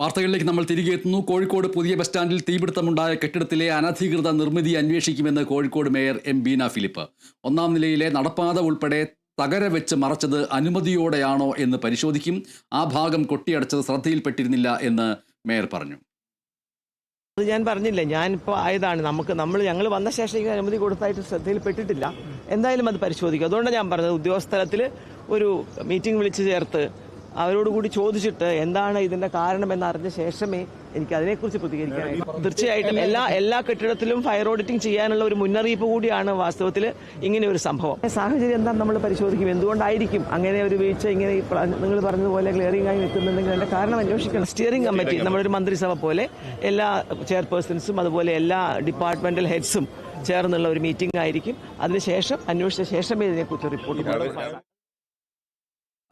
വാർത്തകളിലേക്ക് നമ്മൾ തിരികെ എത്തുന്നു. കോഴിക്കോട് പുതിയ ബസ് സ്റ്റാൻഡിൽ തീപിടുത്തമുണ്ടായ കെട്ടിടത്തിലെ അനധികൃത നിർമ്മിതി അന്വേഷിക്കുമെന്ന് കോഴിക്കോട് മേയർ എം ബീന ഫിലിപ്പ്. ഒന്നാം നിലയിലെ നടപ്പാത ഉൾപ്പെടെ തകര വെച്ച് മറച്ചത് അനുമതിയോടെയാണോ എന്ന് പരിശോധിക്കും. ആ ഭാഗം കൊട്ടിയടച്ചത് ശ്രദ്ധയിൽപ്പെട്ടിരുന്നില്ല എന്ന് മേയർ പറഞ്ഞു. അത് ഞാൻ പറഞ്ഞില്ല ഞാനിപ്പോൾ ആയതാണ്. നമുക്ക് നമ്മൾ ഞങ്ങൾ വന്ന ശേഷം അനുമതി കൊടുത്തായിട്ട് ശ്രദ്ധയിൽപ്പെട്ടിട്ടില്ല. എന്തായാലും അത് പരിശോധിക്കും. അതുകൊണ്ടാണ് ഞാൻ പറഞ്ഞത് ഉദ്യോഗസ്ഥലത്തിൽ ഒരു മീറ്റിംഗ് വിളിച്ചു ചേർത്ത് അവരോട് കൂടി ചോദിച്ചിട്ട് എന്താണ് ഇതിന്റെ കാരണം എന്ന് അറിഞ്ഞ ശേഷമേ എനിക്ക് അതിനെക്കുറിച്ച് പ്രതികരിക്കാനായിട്ട് തീർച്ചയായിട്ടും എല്ലാ എല്ലാ കെട്ടിടത്തിലും ഫയർ ഓഡിറ്റിംഗ് ചെയ്യാനുള്ള ഒരു മുന്നറിയിപ്പ് കൂടിയാണ് വാസ്തവത്തിൽ ഇങ്ങനെ ഒരു സംഭവം. സാഹചര്യം എന്താ നമ്മൾ പരിശോധിക്കും. എന്തുകൊണ്ടായിരിക്കും അങ്ങനെ ഒരു വീഴ്ച ഇങ്ങനെ നിങ്ങൾ പറഞ്ഞതുപോലെ ക്ലിയറിംഗ് ആയി നിൽക്കുന്നുണ്ടെങ്കിൽ അതിന്റെ കാരണം അന്വേഷിക്കണം. സ്റ്റിയറിംഗ് കമ്മിറ്റി നമ്മളൊരു മന്ത്രിസഭ പോലെ എല്ലാ ചെയർപേഴ്സൺസും അതുപോലെ എല്ലാ ഡിപ്പാർട്ട്മെന്റൽ ഹെഡ്സും ചേർന്നുള്ള ഒരു മീറ്റിംഗ് ആയിരിക്കും. അതിനുശേഷം അന്വേഷിച്ച ശേഷമേ ഇതിനെക്കുറിച്ച് റിപ്പോർട്ട്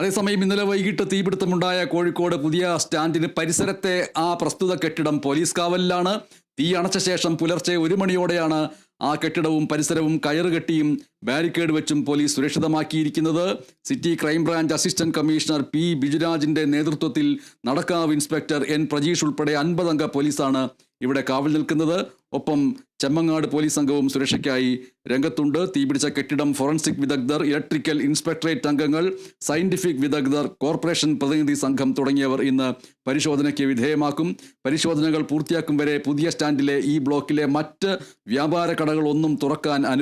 അതേസമയം ഇന്നലെ വൈകിട്ട് തീപിടുത്തമുണ്ടായ കോഴിക്കോട് പുതിയ സ്റ്റാൻഡിന് പരിസരത്തെ ആ പ്രസ്തുത കെട്ടിടം പോലീസ് കാവലിലാണ്. തീ അണച്ച ശേഷം പുലർച്ചെ ഒരു മണിയോടെയാണ് ആ കെട്ടിടവും പരിസരവും കയറുകെട്ടിയും ബാരിക്കേഡ് വെച്ചും police സുരക്ഷിതമാക്കിയിരിക്കുന്നത്. City crime branch assistant commissioner P ബിജുരാജിന്റെ നേതൃത്വത്തിൽ നടക്കാവ് ഇൻസ്പെക്ടർ എൻ പ്രജീഷ് ഉൾപ്പെടെ അൻപതംഗ പോലീസാണ് ഇവിടെ കാവൽ നിൽക്കുന്നത്. ഒപ്പം ചെമ്മങ്ങാട് പോലീസ് സംഘവും സുരക്ഷയ്ക്കായി രംഗത്തുണ്ട്. തീപിടിച്ച കെട്ടിടം ഫോറൻസിക് വിദഗ്ധർ ഇലക്ട്രിക്കൽ ഇൻസ്പെക്ടറേറ്റ് അംഗങ്ങൾ സയന്റിഫിക് വിദഗ്ധർ കോർപ്പറേഷൻ പ്രതിനിധി സംഘം തുടങ്ങിയവർ ഇന്ന് പരിശോധനയ്ക്ക് വിധേയമാക്കും. പരിശോധനകൾ പൂർത്തിയാക്കും വരെ പുതിയ സ്റ്റാൻഡിലെ ഈ ബ്ലോക്കിലെ മറ്റ് വ്യാപാര കടകളൊന്നും തുറക്കാൻ